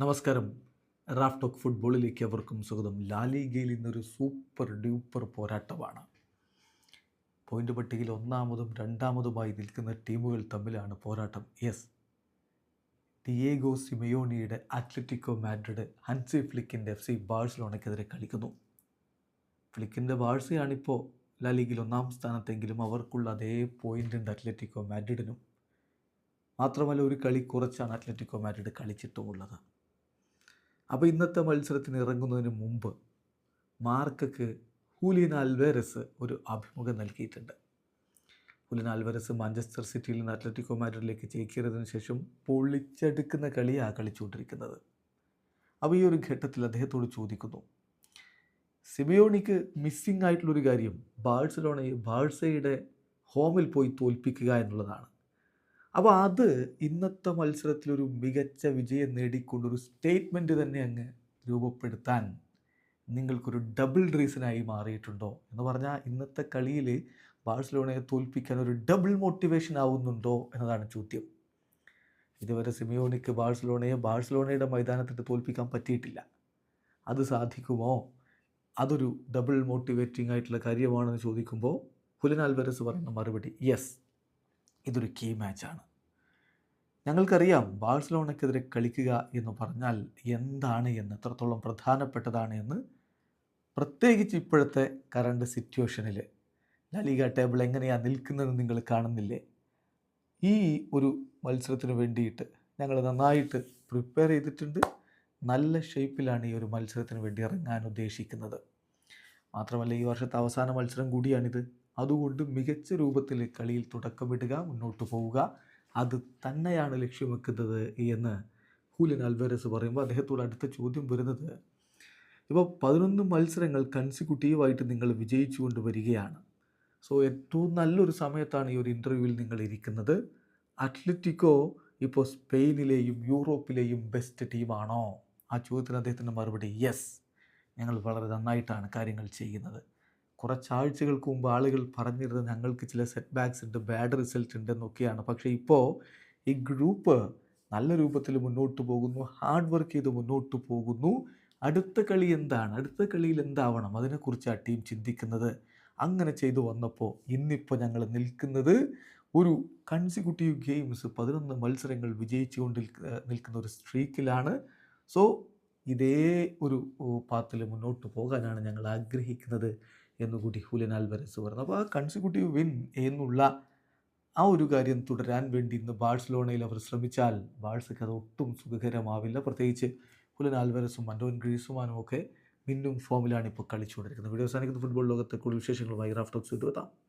നമസ്കാരം. Raf talk ഫുട്ബോളിലേക്ക് അവർക്കും സ്വാഗതം. ലാലിഗയിൽ ഇന്നൊരു സൂപ്പർ ഡ്യൂപ്പർ പോരാട്ടമാണ്. പോയിന്റ് പട്ടികയിൽ ഒന്നാമതും രണ്ടാമതുമായി നിൽക്കുന്ന ടീമുകൾ തമ്മിലാണ് പോരാട്ടം. യെസ് ഡിയേഗോ സിമയോണിയുടെ അത്ലറ്റിക്കോ മാഡ്രിഡ് ഹൻസി ഫ്ലിക്കിന്റെ എഫ് സി ബാഴ്സലോണയ്ക്കെതിരെ കളിക്കുന്നു. ഫ്ലിക്കിന്റെ ബാഴ്സയാണിപ്പോൾ ലാലിഗയിൽ ഒന്നാം സ്ഥാനത്തെങ്കിലും അവർക്കുള്ള അതേ പോയിന്റ് ഉണ്ട് അത്ലറ്റിക്കോ മാഡ്രിഡിനും. മാത്രമല്ല ഒരു കളി കുറച്ചാണ് അത്ലറ്റിക്കോ മാഡ്രിഡ് കളിച്ചിട്ടുമുള്ളത്. അപ്പോൾ ഇന്നത്തെ മത്സരത്തിന് ഇറങ്ങുന്നതിന് മുമ്പ് മാർക്കക്ക് ഹൂലിയൻ അൽവേരസ് ഒരു അഭിമുഖം നൽകിയിട്ടുണ്ട്. ഹൂലിയൻ ആൽവേരസ് മാഞ്ചസ്റ്റർ സിറ്റിയിൽ നിന്ന് അത്ലറ്റിക്കോ മാഡ്രിഡിലേക്ക് ചേക്കേറിയതിനു ശേഷം പൊളിച്ചെടുക്കുന്ന കളിയാണ് കളിച്ചുകൊണ്ടിരിക്കുന്നത്. അപ്പോൾ ഈ ഒരു ഘട്ടത്തിൽ അദ്ദേഹത്തോട് ചോദിക്കുന്നു സിബിയോണിക്ക് മിസ്സിംഗ് ആയിട്ടുള്ളൊരു കാര്യം ബാഴ്സലോണയെ ബാഴ്സയുടെ ഹോമിൽ പോയി തോൽപ്പിക്കുക എന്നുള്ളതാണ്. അപ്പോൾ അത് ഇന്നത്തെ മത്സരത്തിലൊരു മികച്ച വിജയം നേടിക്കൊണ്ടൊരു സ്റ്റേറ്റ്മെന്റ് തന്നെ അങ്ങ് രൂപപ്പെടുത്താൻ നിങ്ങൾക്കൊരു ഡബിൾ റീസണായി മാറിയിട്ടുണ്ടോ എന്ന് പറഞ്ഞാൽ ഇന്നത്തെ കളിയിൽ ബാഴ്സലോണയെ തോൽപ്പിക്കാൻ ഒരു ഡബിൾ മോട്ടിവേഷൻ ആവുന്നുണ്ടോ എന്നതാണ് ചോദ്യം. ഇതുവരെ സിമിയോണിക്ക് ബാഴ്സലോണയെ ബാഴ്സലോണയുടെ മൈതാനത്തിട്ട് തോൽപ്പിക്കാൻ പറ്റിയിട്ടില്ല. അത് സാധിക്കുമോ? അതൊരു ഡബിൾ മോട്ടിവേറ്റിംഗ് ആയിട്ടുള്ള കാര്യമാണെന്ന് ചോദിക്കുമ്പോൾ ഹുലൻ ആൽവരസ് പറയുന്ന മറുപടി യെസ്. ഇതൊരു കീ മാച്ചാണ് ഞങ്ങൾക്കറിയാം ബാഴ്സലോണയ്ക്കെതിരെ കളിക്കുക എന്ന് പറഞ്ഞാൽ എന്താണ് എന്ന് എത്രത്തോളം പ്രധാനപ്പെട്ടതാണ് എന്ന്. പ്രത്യേകിച്ച് ഇപ്പോഴത്തെ കറണ്ട് സിറ്റുവേഷനിൽ ലലിക ടേബിൾ എങ്ങനെയാണ് നിൽക്കുന്നത് നിങ്ങൾ കാണുന്നില്ലേ? ഈ ഒരു മത്സരത്തിന് വേണ്ടിയിട്ട് ഞങ്ങൾ നന്നായിട്ട് പ്രിപ്പയർ ചെയ്തിട്ടുണ്ട്. നല്ല ഷേപ്പിലാണ് ഈ ഒരു മത്സരത്തിന് വേണ്ടി ഇറങ്ങാൻ ഉദ്ദേശിക്കുന്നത്. മാത്രമല്ല ഈ വർഷത്തെ അവസാന മത്സരം കൂടിയാണിത്. അതുകൊണ്ട് മികച്ച രൂപത്തിൽ കളിയിൽ തുടക്കമിടുക മുന്നോട്ട് പോവുക. അത് തന്നെയാണ് ലക്ഷ്യം വെക്കുന്നത് എന്ന് ഹൂലിൻ അൽവേരസ് പറയുമ്പോൾ അദ്ദേഹത്തോട് അടുത്ത ചോദ്യം വരുന്നത്. ഇപ്പോൾ പതിനൊന്ന് മത്സരങ്ങൾ കൺസിക്യൂട്ടീവായിട്ട് നിങ്ങൾ വിജയിച്ചുകൊണ്ട് വരികയാണ്. സോ ഏറ്റവും നല്ലൊരു സമയത്താണ് ഈ ഒരു ഇന്റർവ്യൂവിൽ നിങ്ങൾ ഇരിക്കുന്നത്. അത്ലറ്റിക്കോ ഇപ്പോൾ സ്പെയിനിലെയും യൂറോപ്പിലെയും ബെസ്റ്റ് ടീമാണോ? ആ ചോദ്യത്തിന് അദ്ദേഹത്തിന്റെ മറുപടി യെസ്. ഞങ്ങൾ വളരെ നന്നായിട്ടാണ് കാര്യങ്ങൾ ചെയ്യുന്നത്. കുറച്ചാഴ്ചകൾക്ക് മുമ്പ് ആളുകൾ പറഞ്ഞിരുന്നത് ഞങ്ങൾക്ക് ചില സെറ്റ് ബാക്ക്സ് ഉണ്ട് ബാഡ് റിസൾട്ട് ഉണ്ട് എന്നൊക്കെയാണ്. പക്ഷേ ഇപ്പോൾ ഈ ഗ്രൂപ്പ് നല്ല രൂപത്തിൽ മുന്നോട്ട് പോകുന്നു ഹാർഡ് വർക്ക് ചെയ്ത് മുന്നോട്ട് പോകുന്നു. അടുത്ത കളി എന്താണ്? അടുത്ത കളിയിൽ എന്താവണം? അതിനെക്കുറിച്ച് ആ ടീം ചിന്തിക്കുന്നത്. അങ്ങനെ ചെയ്തു വന്നപ്പോൾ ഇന്നിപ്പോൾ ഞങ്ങൾ നിൽക്കുന്നത് ഒരു കൺസിക്യൂട്ടീവ് ഗെയിംസ് പതിനൊന്ന് മത്സരങ്ങൾ വിജയിച്ചുകൊണ്ട് നിൽക്കുന്ന ഒരു സ്ട്രീക്കിലാണ് സോ ഇതേ ഒരു പാത്തിൽ മുന്നോട്ട് പോകാനാണ് ഞങ്ങൾ ആഗ്രഹിക്കുന്നത്. എന്നുകൂടി ഹുലിൻ ആൽവരസ് പറഞ്ഞു. അപ്പോൾ ആ കൺസിക്യൂട്ടീവ് വിൻ എന്നുള്ള ആ ഒരു കാര്യം തുടരാൻ വേണ്ടി ഇന്ന് ബാഴ്സലോണയിൽ അവർ ശ്രമിച്ചാൽ ബാഴ്സയ്ക്ക് അത് ഒട്ടും സുഖകരമാവില്ല. പ്രത്യേകിച്ച് ഹുലൻ ആൽവരസും മൻഡോൻ ഗ്രീസുമാനും ഒക്കെ മിന്നും ഫോമിലാണ് ഇപ്പോൾ കളിച്ചുകൊണ്ടിരിക്കുന്നത്. വീഡിയോ അവസാനിക്കുന്ന. ഫുട്ബോൾ ലോകത്തെ കൂടുതൽ വിശേഷങ്ങളുമായി റാഫ്റ്റോക്സ് എത്താം.